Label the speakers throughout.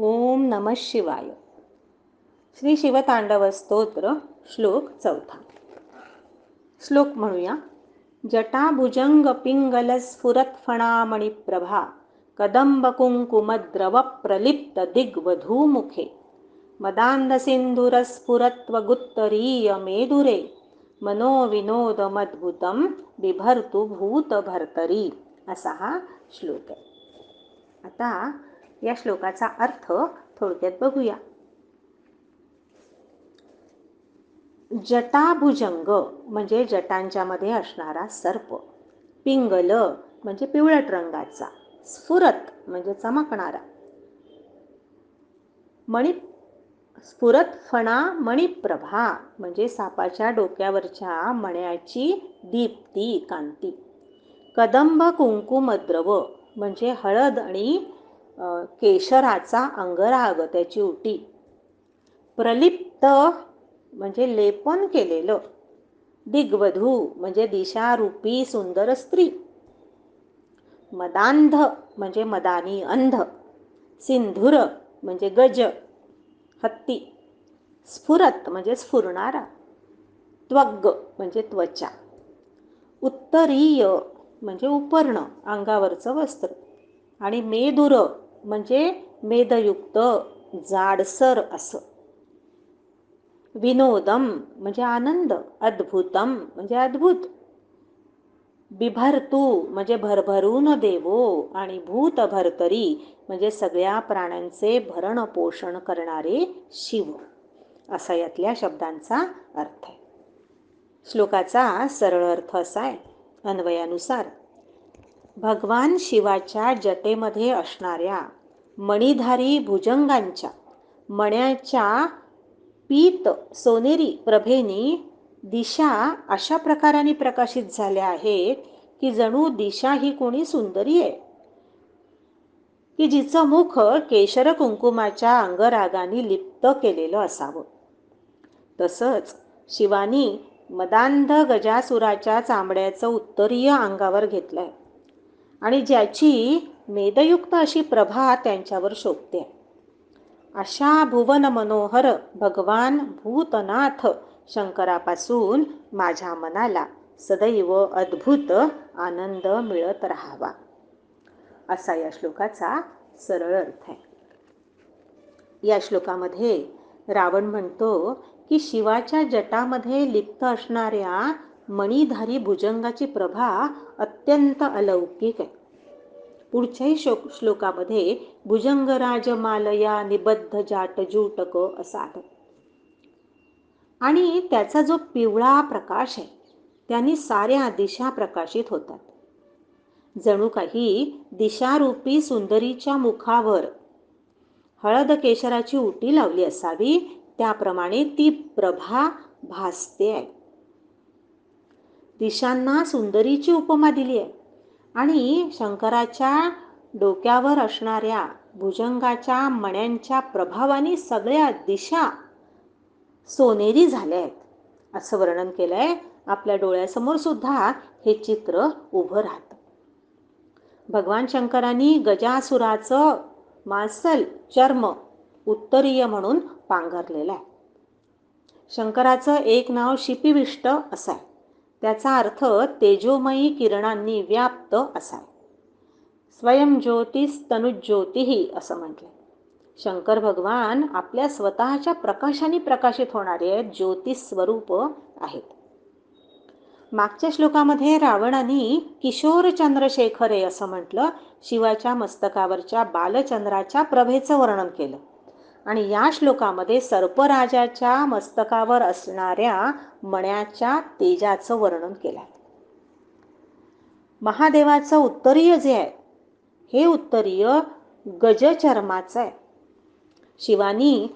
Speaker 1: ओम नम शिवाय. श्री शिवतांडव स्तोत्र श्लोक चौथा. श्लोक म्हणूया. जटाभुजंग पिंगल स्फुरत्फणामणिप्रभा कदंब कुंकुमद्रव प्रलिप्त दिग्वधूमुखे मदान्धसिन्धुरस्फुरत्वगुत्तरीय मेदुरे मनोविनोदमद्भुतं बिभर्तु भूतभर्तरी असा हा श्लोक. आहे आता या श्लोकाचा अर्थ थोडक्यात बघूया. जटाभुजंग म्हणजे जटांच्या मध्ये असणारा सर्प. पिंगल म्हणजे पिवळट रंगाचा. स्फुरत म्हणजे चमकणारा. मणि स्फुरत फणा मणिप्रभा म्हणजे सापाच्या डोक्यावरच्या मण्याची दीप्ती कांती. कदंब कुंकुमद्रव म्हणजे हळद आणि केशराचा अंगराग त्याची उटी. प्रलिप्त म्हणजे लेपन केलेलं. दिग्वधू म्हणजे दिशारूपी सुंदर स्त्री. मदांध म्हणजे मदानी अंध. सिंधुर म्हणजे गज हत्ती. स्फुरत म्हणजे स्फुरणारा. त्वग म्हणजे त्वचा. उत्तरीय म्हणजे उपर्ण अंगावरचं वस्त्र. आणि मेदुर म्हणजे मेदयुक्त जाडसर असं. विनोदम म्हणजे आनंद अद्भुतम म्हणजे अद्भुत. बिभरतू म्हणजे भरभरून देवो आणि भूत भरतरी म्हणजे सगळ्या प्राण्यांचे भरण पोषण करणारे शिव. असा यातल्या शब्दांचा अर्थ आहे. श्लोकाचा सरळ अर्थ असा आहे. अन्वयानुसार भगवान शिवाच्या जटेमध्ये असणाऱ्या मणिधारी भुजंगांच्या मण्याच्या पीत सोनेरी प्रभेनी दिशा अशा प्रकाराने प्रकाशित झाल्या आहेत की जणू दिशा ही कोणी सुंदरी आहे? की जिचं मुख केशर कुंकुमाच्या अंगरागाने लिप्त केलेलं असावं? तसंच शिवानी मदांध गजासुराच्या चांबड्याचं उत्तरीय अंगावर घेतलंय. आणि ज्याची मेदयुक्त अशी प्रभा त्यांच्यावर शोभते. अशा भुवन मनोहर भगवान भूतनाथ शंकरापासून माझ्या मनाला सदैव अद्भुत आनंद मिळत राहावा. असा या श्लोकाचा सरळ अर्थ आहे. या श्लोकामध्ये रावण म्हणतो की शिवाच्या जटामध्ये लिप्त असणाऱ्या मणिधारी भुजंगाची प्रभा अत्यंत अलौकिक आहे. पुढच्याही श्लोक श्लोकामध्ये भुजंगराज मालया निबद्ध जाट जूटक असा आहे आणि त्याचा जो पिवळा प्रकाश आहे त्यांनी साऱ्या दिशा प्रकाशित होतात. जणू काही दिशारूपी सुंदरीच्या मुखावर हळद केशराची उटी लावली असावी त्याप्रमाणे ती प्रभा भासते आहे. दिशांना सुंदरीची उपमा दिली आहे. आणि शंकराच्या डोक्यावर असणाऱ्या भुजंगाच्या मण्यांच्या प्रभावाने सगळ्या दिशा सोनेरी झाल्या आहेत. असं वर्णन केलं आहे आपल्या डोळ्यासमोर सुद्धा हे चित्र उभं राहतं. भगवान शंकरांनी गजासुराचं मासल चर्म उत्तरीय म्हणून पांघरलेलं आहे. शंकराचं एक नाव शिपिविष्ट असं आहे. त्याचा अर्थ तेजोमयी किरणांनी व्याप्त असा आहे स्वयंज्योतिस तनुज्योतीही असं म्हटलं शंकर भगवान आपल्या स्वतःच्या प्रकाशाने प्रकाशित होणारे ज्योतिष स्वरूप आहेत. मागच्या श्लोकामध्ये रावणाने किशोर चंद्रशेखरे असं म्हटलं शिवाच्या मस्तकावरच्या बालचंद्राच्या प्रभेचं वर्णन केलं. आणि या श्लोकामध्ये सर्पराजाच्या मस्तकावर असणाऱ्या मण्याच्या तेजाचं वर्णन केलं आहे महादेवाचं उत्तरीय जे आहे हे उत्तरीय गजचर्माचं आहे. शिवानी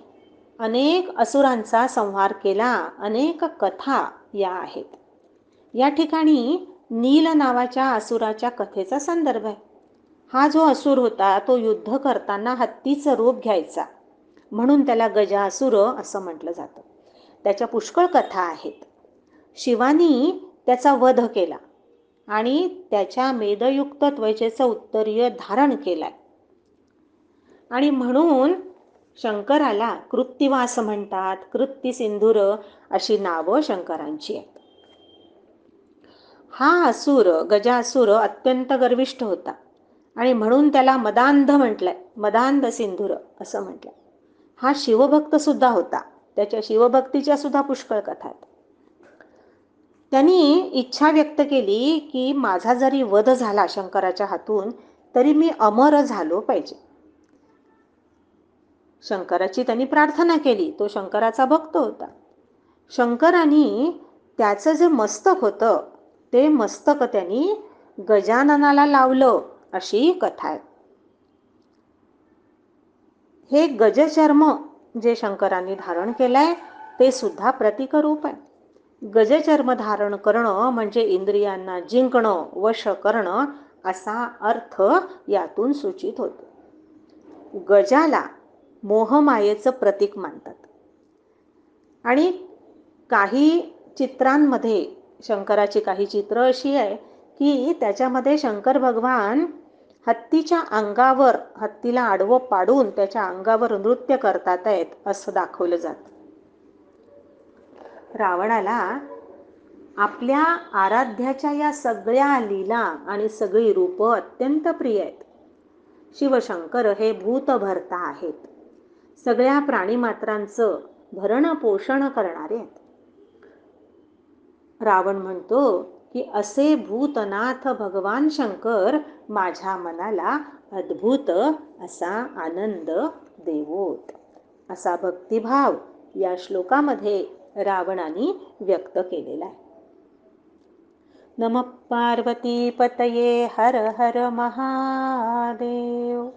Speaker 1: अनेक असुरांचा संहार केला अनेक कथा या आहेत. या ठिकाणी नील नावाच्या असुराच्या कथेचा संदर्भ आहे. हा जो असुर होता तो युद्ध करताना हत्तीचं रूप घ्यायचा. म्हणून त्याला गजासुर असं म्हटलं जातं. त्याच्या पुष्कळ कथा आहेत. शिवानी त्याचा वध केला आणि त्याच्या मेदयुक्त त्वचेचं उत्तरीय धारण केलाय. आणि म्हणून शंकराला कृत्तिवास म्हणतात कृत्ती सिंधूर अशी नावं शंकरांची आहेत. हा असुर गजासुर अत्यंत गर्विष्ठ होता आणि म्हणून त्याला मदांध म्हटलंय मदांध सिंधूर असं म्हटलंय. हा शिवभक्त सुद्धा होता. त्याच्या शिवभक्तीच्या सुद्धा पुष्कळ कथा आहेत त्यांनी इच्छा व्यक्त केली की माझा जरी वध झाला शंकराच्या हातून तरी मी अमर झालो पाहिजे. शंकराची त्यांनी प्रार्थना केली. तो शंकराचा भक्त होता. शंकरांनी त्याचं जे मस्तक होतं ते मस्तक त्यांनी गजाननाला लावलं अशी कथा आहे. हे गजचर्म जे शंकरांनी धारण केलंय ते सुद्धा प्रतिकरूप आहे. गजचर्म धारण करणं म्हणजे इंद्रियांना जिंकणं वश करणं असा अर्थ यातून सूचित होतो. गजाला मोहमायेचं प्रतीक मानतात. आणि काही चित्रांमध्ये शंकराची काही चित्र अशी आहे की त्याच्यामध्ये शंकर भगवान हत्तीच्या अंगावर हत्तीला आडवं पाडून त्याच्या अंगावर नृत्य करतात आहेत असं दाखवलं जातं. रावणाला आपल्या आराध्याच्या या सगळ्या लीला आणि सगळी रूपं अत्यंत प्रिय आहेत. शिवशंकर हे भूत भरता आहेत. सगळ्या प्राणीमात्रांचं भरण पोषण करणारे आहेत. रावण म्हणतो की असे भूतनाथ भगवान शंकर माझ्या मनाला अद्भुत असा आनंद देवोत. असा भक्तिभाव या श्लोकामध्ये रावणाने व्यक्त केलेला आहे. नम पार्वती पतये हर हर महादेव.